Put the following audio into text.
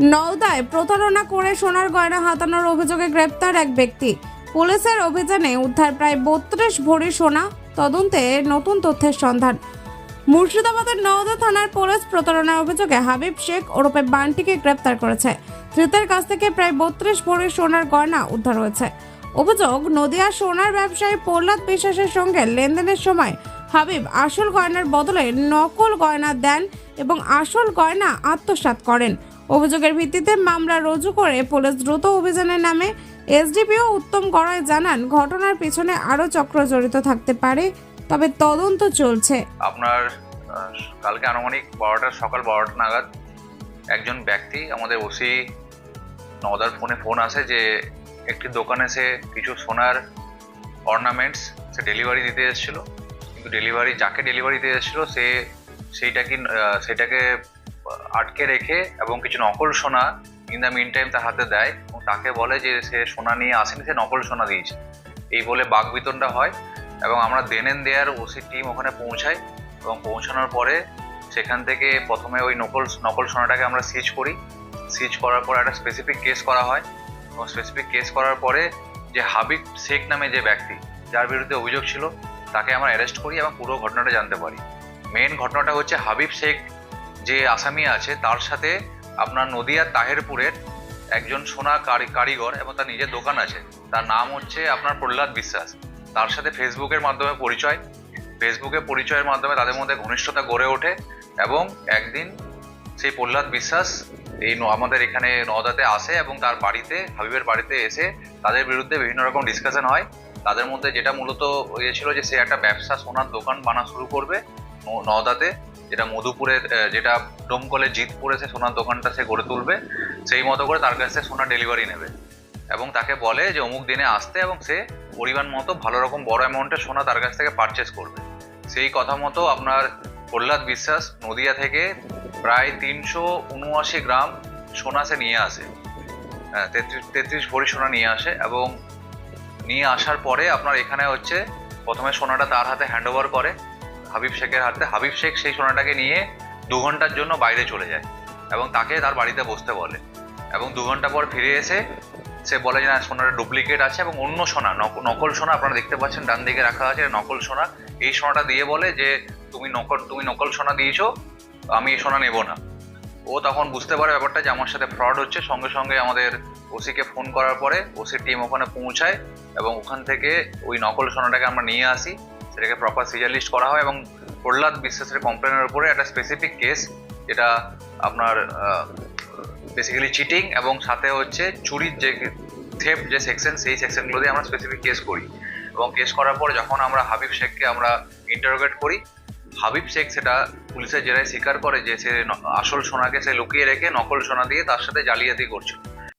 নওদায় প্রতারণা করে সোনার গয়না হাতানোর অভিযোগে গ্রেপ্তার এক ব্যক্তি। পুলিশের অভিযানে উদ্ধার প্রায় বত্রিশ ভরি সোনা, তদন্তে নতুন তথ্যের সন্ধান। মুর্শিদাবাদের নওদা থানার পুলিশ প্রতারণার অভিযোগে হাবিব শেখ ওরফে বান্টিকে গ্রেপ্তার করেছে। ধৃতের কাছ থেকে প্রায় বত্রিশ ভরি সোনার গয়না উদ্ধার হয়েছে। অভিযোগ, নদিয়া সোনার ব্যবসায়ী প্রহ্লাদ বিশ্বাসের সঙ্গে লেনদেনের সময় হাবিব আসল গয়নার বদলে নকল গয়না দেন এবং আসল গয়না আত্মসাৎ করেন। অভিযোগের ভিত্তিতে মামলা রুজু করে পুলিশ দ্রুত অভিযানে নামে এসডিপিও উত্তম গড়াই জানান ঘটনার পিছনে আরও চক্র জড়িত থাকতে পারে তবে তদন্ত চলছে। আপনার কালকে আনুমানিক বারোটা সকাল বারোটা নাগাদ একজন ব্যক্তি আমাদের ওসি নদার ফোনে ফোন আসে যে একটি দোকানে সে কিছু সোনার অর্নামেন্টস সে ডেলিভারি দিতে এসেছিল। কিন্তু ডেলিভারি যাকে ডেলিভারি দিতে এসেছিল সে সেইটাকে আহ, সেটাকে আটকে রেখে এবং কিছু নকল সোনা ইন দ্য মিন টাইম তার হাতে দেয় এবং তাকে বলে যে সে সোনা নিয়ে আসেনি, সে নকল সোনা দিয়েছে। এই বলে বাঘ বিতণ্ডা হয় এবং আমরা দেনেন দেয়ার ওসি টিম ওখানে পৌঁছাই এবং পৌঁছানোর পরে সেখান থেকে প্রথমে ওই নকল নকল সোনাটাকে আমরা সিজ করি। সিজ করার পর একটা স্পেসিফিক কেস করা হয় এবং স্পেসিফিক কেস করার পরে যে হাবিব শেখ নামে যে ব্যক্তি, যার বিরুদ্ধে অভিযোগ ছিল, তাকে আমরা অ্যারেস্ট করি এবং পুরো ঘটনাটা জানতে পারি। মেন ঘটনাটা হচ্ছে হাবিব শেখ যে আসামি আছে, তার সাথে আপনার নদিয়ার তাহেরপুরের একজন সোনা কারি- কারিগর এবং তার নিজের দোকান আছে। তার নাম হচ্ছে আপনার প্রহ্লাদ বিশ্বাস। তার সাথে ফেসবুকের মাধ্যমে পরিচয়। ফেসবুকে পরিচয়ের মাধ্যমে তাদের মধ্যে ঘনিষ্ঠতা গড়ে ওঠে এবং একদিন সেই প্রহ্লাদ বিশ্বাস এই আমাদের এখানে নদাতে আসে এবং তার বাড়িতে, হাবিবের বাড়িতে এসে তাদের বিরুদ্ধে বিভিন্ন রকম ডিসকাশন হয়। তাদের মধ্যে যেটা মূলত ইয়ে ছিল যে সে একটা ব্যবসা, সোনার দোকান বানা শুরু করবে নওদাতে। যেটা মধুপুরের যেটা ডোমকলে জিতপুরে সে সোনার দোকানটা সে গড়ে তুলবে সেই মতো করে তার কাছে সোনার ডেলিভারি নেবে। এবং তাকে বলে যে অমুক দিনে আসতে এবং সে পরিমাণ মতো ভালো রকম বড় অ্যামাউন্টের সোনা তার কাছ থেকে পারচেস করবে। সেই কথা মতো আপনার প্রহ্লাদ বিশ্বাস নদিয়া থেকে প্রায় তিনশো উনআশি গ্রাম সোনা সে নিয়ে আসে। হ্যাঁ, তেত্রিশ তেত্রিশ ভরি সোনা নিয়ে আসে এবং নিয়ে আসার পরে আপনার এখানে হচ্ছে প্রথমে সোনাটা তার হাতে হ্যান্ড ওভার করে। হাবিব শেখের হাতে, হাবিব শেখ সেই সোনাটাকে নিয়ে দু ঘণ্টার জন্য বাইরে চলে যায় এবং তাকে তার বাড়িতে বসতে বলে এবং দু ঘণ্টা পর ফিরে এসে সে বলে যে, না, সোনাটা ডুপ্লিকেট আছে এবং অন্য সোনা, নক- নকল সোনা আপনারা দেখতে পাচ্ছেন, ডান দিকে রাখা আছে নকল সোনা। এই সোনাটা দিয়ে বলে যে, তুমি নকল তুমি নকল সোনা দিয়েছ, আমি এই সোনা নেব না। ও তখন বুঝতে পারে ব্যাপারটা যে, আমার সাথে ফ্রড হচ্ছে। সঙ্গে সঙ্গে আমাদের ওসিকে ফোন করার পরে ওসি টিম ওখানে পৌঁছায় এবং ওখান থেকে ওই নকল সোনাটাকে আমরা নিয়ে আসি। সেটাকে প্রপার সিজার লিস্ট করা হয় এবং প্রহ্লাদ বিশ্বাসের কমপ্লেনের উপরে একটা স্পেসিফিক কেস যেটা আপনার বেসিক্যালি চিটিং এবং সাথে হচ্ছে চুরির যে থেপ যে সেকশন সেই সেকশনগুলো দিয়ে আমরা স্পেসিফিক কেস করি। এবং কেস করার পর যখন আমরা হাবিব শেখকে আমরা ইন্টারোগেট করি, হাবিব শেখ সেটা পুলিশের জেরায় স্বীকার করে যে সে আসল সোনাকে সে লুকিয়ে রেখে নকল সোনা দিয়ে তার সাথে জালিয়াতি করছে।